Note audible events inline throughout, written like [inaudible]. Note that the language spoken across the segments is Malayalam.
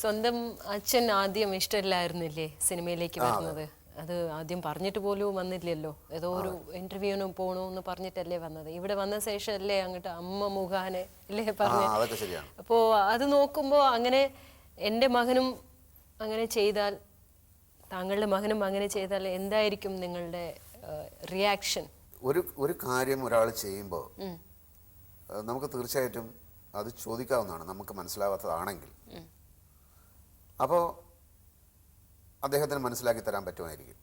സ്വന്തം അച്ഛൻ ആദ്യം ഇഷ്ടമില്ലായിരുന്നില്ലേ സിനിമയിലേക്ക് വരുന്നത്? അത് ആദ്യം പറഞ്ഞിട്ട് പോലും വന്നില്ലല്ലോ. ഏതോ ഒരു ഇന്റർവ്യൂവിന് എന്ന് പറഞ്ഞിട്ടല്ലേ വന്നത്. ഇവിടെ വന്ന ശേഷം അല്ലേ അങ്ങോട്ട് അമ്മ മുഖാനെ അല്ലേ പറഞ്ഞു? അപ്പോ അത് നോക്കുമ്പോ അങ്ങനെ എന്റെ മകനും അങ്ങനെ ചെയ്താൽ താങ്കളുടെ മകനും അങ്ങനെ ചെയ്താൽ എന്തായിരിക്കും നിങ്ങളുടെ റിയാക്ഷൻ ഒരു ഒരു കാര്യം ഒരാൾ ചെയ്യുമ്പോൾ നമുക്ക് തീർച്ചയായിട്ടും അത് ചോദിക്കാവുന്നതാണ്. നമുക്ക് മനസ്സിലാവാത്തതാണെങ്കിൽ. അപ്പോൾ അദ്ദേഹത്തിന് മനസ്സിലാക്കി തരാൻ പറ്റുമായിരിക്കും.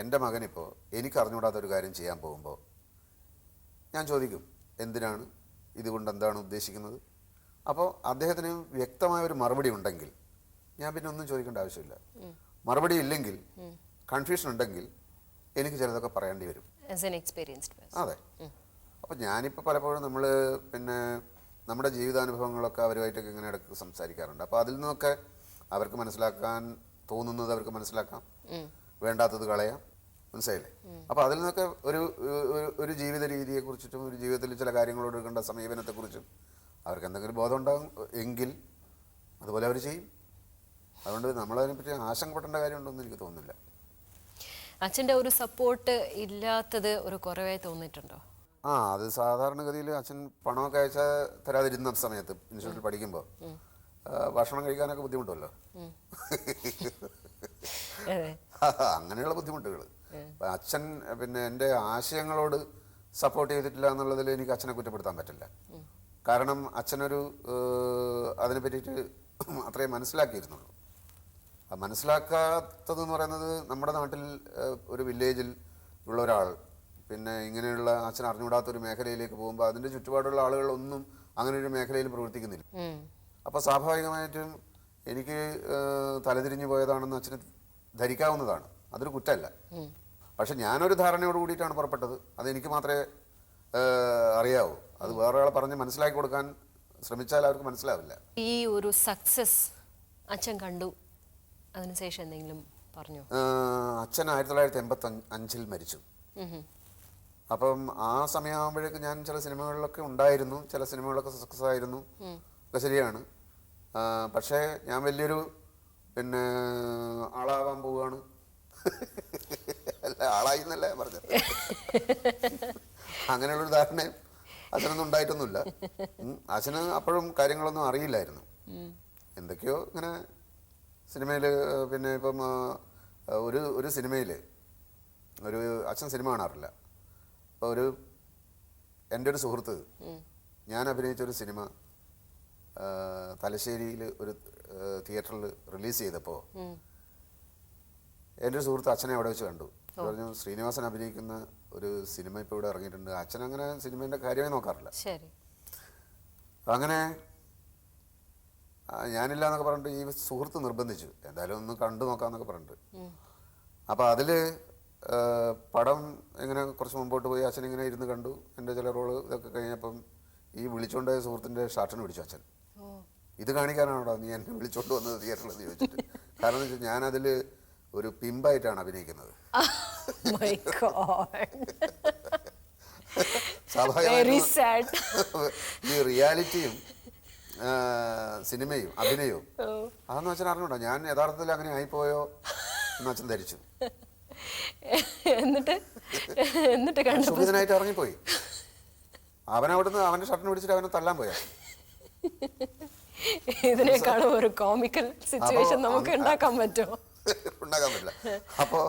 എന്റെ മകനിപ്പോൾ എനിക്ക് അറിഞ്ഞുകൂടാത്തൊരു കാര്യം ചെയ്യാൻ പോകുമ്പോൾ ഞാൻ ചോദിക്കും എന്തിനാണ്? ഇതുകൊണ്ട് എന്താണ് ഉദ്ദേശിക്കുന്നത്? അപ്പോൾ അദ്ദേഹത്തിന് വ്യക്തമായ ഒരു മറുപടി ഉണ്ടെങ്കിൽ ഞാൻ പിന്നെ ഒന്നും ചോദിക്കേണ്ട ആവശ്യമില്ല. മറുപടി ഇല്ലെങ്കിൽ കൺഫ്യൂഷൻ ഉണ്ടെങ്കിൽ എനിക്ക് ചിലതൊക്കെ പറയേണ്ടി വരും. അതെ. അപ്പോൾ ഞാനിപ്പോൾ പലപ്പോഴും നമ്മൾ പിന്നെ നമ്മുടെ ജീവിതാനുഭവങ്ങളൊക്കെ അവരുമായിട്ടൊക്കെ ഇങ്ങനെ ഇടയ്ക്ക് സംസാരിക്കാറുണ്ട്. അപ്പോൾ അതിൽ നിന്നൊക്കെ അവർക്ക് മനസ്സിലാക്കാൻ തോന്നുന്നത് അവർക്ക് മനസ്സിലാക്കാം. വേണ്ടാത്തത് കളയാം. മനസ്സിലായില്ലേ? അപ്പൊ അതിൽ നിന്നൊക്കെ ഒരു ഒരു- ജീവിത രീതിയെ കുറിച്ചിട്ടും ഒരു ജീവിതത്തിൽ ചില കാര്യങ്ങളോട് എടുക്കേണ്ട സമീപനത്തെക്കുറിച്ചും അവർക്ക് എന്തെങ്കിലും ബോധം ഉണ്ടാകും എങ്കിൽ അതുപോലെ അവർ ചെയ്യും. അതുകൊണ്ട് നമ്മളതിനെപ്പറ്റി ആശങ്കപ്പെടേണ്ട കാര്യമുണ്ടെന്ന് എനിക്ക് തോന്നുന്നില്ല. അച്ഛന്റെ ഒരു സപ്പോർട്ട് ഇല്ലാത്തത് ഒരു കുറവായി തോന്നിയിട്ടുണ്ടോ? ആ അത് സാധാരണഗതിയിൽ അച്ഛൻ പണമൊക്കെ അയച്ചാൽ തരാതിരുന്ന സമയത്ത് ഇൻസ്റ്റിറ്റ്യൂട്ടിൽ പഠിക്കുമ്പോൾ ഭക്ഷണം കഴിക്കാനൊക്കെ ബുദ്ധിമുട്ടല്ലോ [laughs] അങ്ങനെയുള്ള ബുദ്ധിമുട്ടുകൾ. അച്ഛൻ പിന്നെ എന്റെ ആശയങ്ങളോട് സപ്പോർട്ട് ചെയ്തിട്ടില്ല എന്നുള്ളതിൽ എനിക്ക് അച്ഛനെ കുറ്റപ്പെടുത്താൻ പറ്റില്ല. കാരണം അച്ഛനൊരു അതിനെ പറ്റിയിട്ട് [clears throat] അത്രയും മനസ്സിലാക്കിയിരുന്നുള്ളൂ. ആ മനസ്സിലാക്കാത്തതെന്ന് പറയുന്നത് നമ്മുടെ നാട്ടിൽ ഒരു വില്ലേജിൽ ഉള്ള ഒരാൾ പിന്നെ ഇങ്ങനെയുള്ള അച്ഛൻ അറിഞ്ഞുകൂടാത്ത ഒരു മേഖലയിലേക്ക് പോകുമ്പോൾ അതിന്റെ ചുറ്റുപാടുള്ള ആളുകളൊന്നും അങ്ങനെ ഒരു മേഖലയിൽ പ്രവർത്തിക്കുന്നില്ല. അപ്പോൾ സ്വാഭാവികമായിട്ടും എനിക്ക് തലതിരിഞ്ഞു പോയതാണെന്ന് അച്ഛന് ധരിക്കാവുന്നതാണ്. അതൊരു കുറ്റമല്ല. പക്ഷെ ഞാനൊരു ധാരണയോട് കൂടിയിട്ടാണ് പുറപ്പെട്ടത്. അത് എനിക്ക് മാത്രമേ അറിയാവൂ. അത് വേറെ ആളെ പറഞ്ഞ് മനസ്സിലാക്കി കൊടുക്കാൻ ശ്രമിച്ചാൽ അവർക്ക് മനസ്സിലാവില്ല. ഈ ഒരു സക്സസ് അച്ഛൻ കണ്ടു. അതിനുശേഷം എന്തെങ്കിലും പറഞ്ഞു? അച്ഛൻ ആയിരത്തി തൊള്ളായിരത്തി എൺപത്തി അഞ്ചിൽ മരിച്ചു അപ്പം ആ സമയമാകുമ്പോഴേക്ക് ഞാൻ ചില സിനിമകളിലൊക്കെ ഉണ്ടായിരുന്നു. ചില സിനിമകളൊക്കെ സക്സസ് ആയിരുന്നു. ഒക്കെ ശരിയാണ്. പക്ഷേ ഞാൻ വലിയൊരു പിന്നെ ആളാവാൻ പോവുകയാണ്. അല്ല ആളായി എന്നല്ല പറഞ്ഞത്. അങ്ങനെയുള്ളൊരു ധാരണയും അച്ഛനൊന്നും ഉണ്ടായിട്ടൊന്നുമില്ല. അച്ഛന് അപ്പോഴും കാര്യങ്ങളൊന്നും അറിയില്ലായിരുന്നു. എന്തൊക്കെയോ ഇങ്ങനെ സിനിമയിൽ പിന്നെ ഇപ്പം ഒരു ഒരു സിനിമയിൽ ഒരു അച്ഛൻ സിനിമ കാണാറില്ല. അപ്പോൾ ഒരു എന്റെ ഒരു സുഹൃത്ത് ഞാൻ അഭിനയിച്ച ഒരു സിനിമ തലശ്ശേരിയിൽ ഒരു തിയേറ്ററിൽ റിലീസ് ചെയ്തപ്പോൾ എന്റെ ഒരു സുഹൃത്ത് അച്ഛനെ അവിടെ വെച്ച് കണ്ടു. പറഞ്ഞു ശ്രീനിവാസൻ അഭിനയിക്കുന്ന ഒരു സിനിമ ഇപ്പോൾ ഇവിടെ ഇറങ്ങിയിട്ടുണ്ട്. അച്ഛൻ അങ്ങനെ സിനിമേന്റെ കാര്യമേ നോക്കാറില്ല. ശരി. അങ്ങനെ ഞാനില്ല എന്നൊക്കെ പറഞ്ഞിട്ട് ഈ സുഹൃത്ത് നിർബന്ധിച്ചു. എന്തായാലും ഒന്ന് കണ്ടു നോക്കാന്നൊക്കെ പറഞ്ഞിട്ട്. അപ്പോൾ അതിൽ പടം ഇങ്ങനെ കുറച്ച് മുമ്പോട്ട് പോയി അച്ഛൻ ഇങ്ങനെ ഇരുന്ന് കണ്ടു. എന്റെ ചില റോൾ ഇതൊക്കെ കഴിഞ്ഞപ്പം ഈ വിളിച്ചുകൊണ്ടേ പോയ സുഹൃത്തിന്റെ ഷർട്ടിന് പിടിച്ചു അച്ഛൻ. ഇത് കാണിക്കാനാണോ നീ എന്നെ വിളിച്ചോണ്ട് വന്നത് തിയേറ്ററിൽ എന്ന് ചോദിച്ചിട്ട്. കാരണം എന്ന് വെച്ചാൽ ഞാനതിൽ ഒരു പിമ്പായിട്ടാണ് അഭിനയിക്കുന്നത്. ഈ റിയാലിറ്റിയും സിനിമയും അഭിനയവും. അതെന്ന് വെച്ചാൽ അറിഞ്ഞൂടാ. ഞാൻ യഥാർത്ഥത്തിൽ അങ്ങനെ ആയിപ്പോയോ എന്ന് അച്ഛൻ ധരിച്ചു. എന്നിട്ട്? എന്നിട്ട് സുഖിതനായിട്ട് ഇറങ്ങിപ്പോയി. അവൻ അവിടുന്ന് അവന്റെ ഷർട്ടിന് പിടിച്ചിട്ട് അവനെ തല്ലാൻ പോയാ. ഇതിനേക്കാളും ഒരു കോമിക്കൽ സിറ്റുവേഷൻ നമുക്ക് ഉണ്ടാക്കാൻ പറ്റുമോ? [laughs] ഉണ്ടാക്കാൻ പറ്റില്ല. അപ്പോ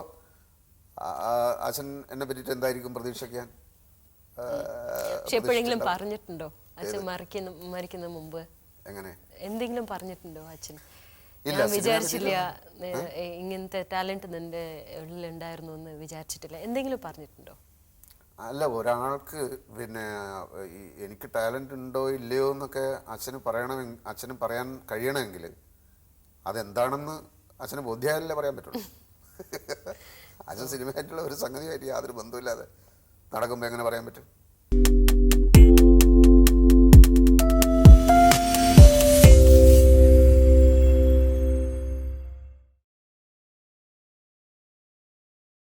അച്ഛൻ എന്നെ പറ്റിയിട്ട് എന്തായിരിക്കും പ്രതീക്ഷിക്കാൻ? പക്ഷെ എപ്പോഴെങ്കിലും പറഞ്ഞിട്ടുണ്ടോ? അച്ഛൻ മരിക്കുന്ന മരിക്കുന്ന മുമ്പ്? എങ്ങനെ? എന്തെങ്കിലും പറഞ്ഞിട്ടുണ്ടോ അച്ഛൻ? ഞാൻ വിചാരിച്ചില്ല ഇങ്ങനത്തെ ടാലന്റ് നിന്റെ ഉള്ളിലുണ്ടായിരുന്നു എന്ന് വിചാരിച്ചിട്ടില്ല. എന്തെങ്കിലും പറഞ്ഞിട്ടുണ്ടോ? അല്ല ഒരാൾക്ക് പിന്നെ എനിക്ക് ടാലന്റ് ഉണ്ടോ ഇല്ലയോ എന്നൊക്കെ അച്ഛന് പറയണം അച്ഛന് പറയാൻ കഴിയണമെങ്കിൽ അതെന്താണെന്ന് അച്ഛന് ബോധ്യായാലല്ലേ പറയാൻ പറ്റുള്ളൂ. [laughs] അച്ഛൻ സിനിമയായിട്ടുള്ള ഒരു സംഗതിയായിട്ട് യാതൊരു ബന്ധമില്ലാതെ നടക്കുമ്പോൾ എങ്ങനെ പറയാൻ പറ്റും?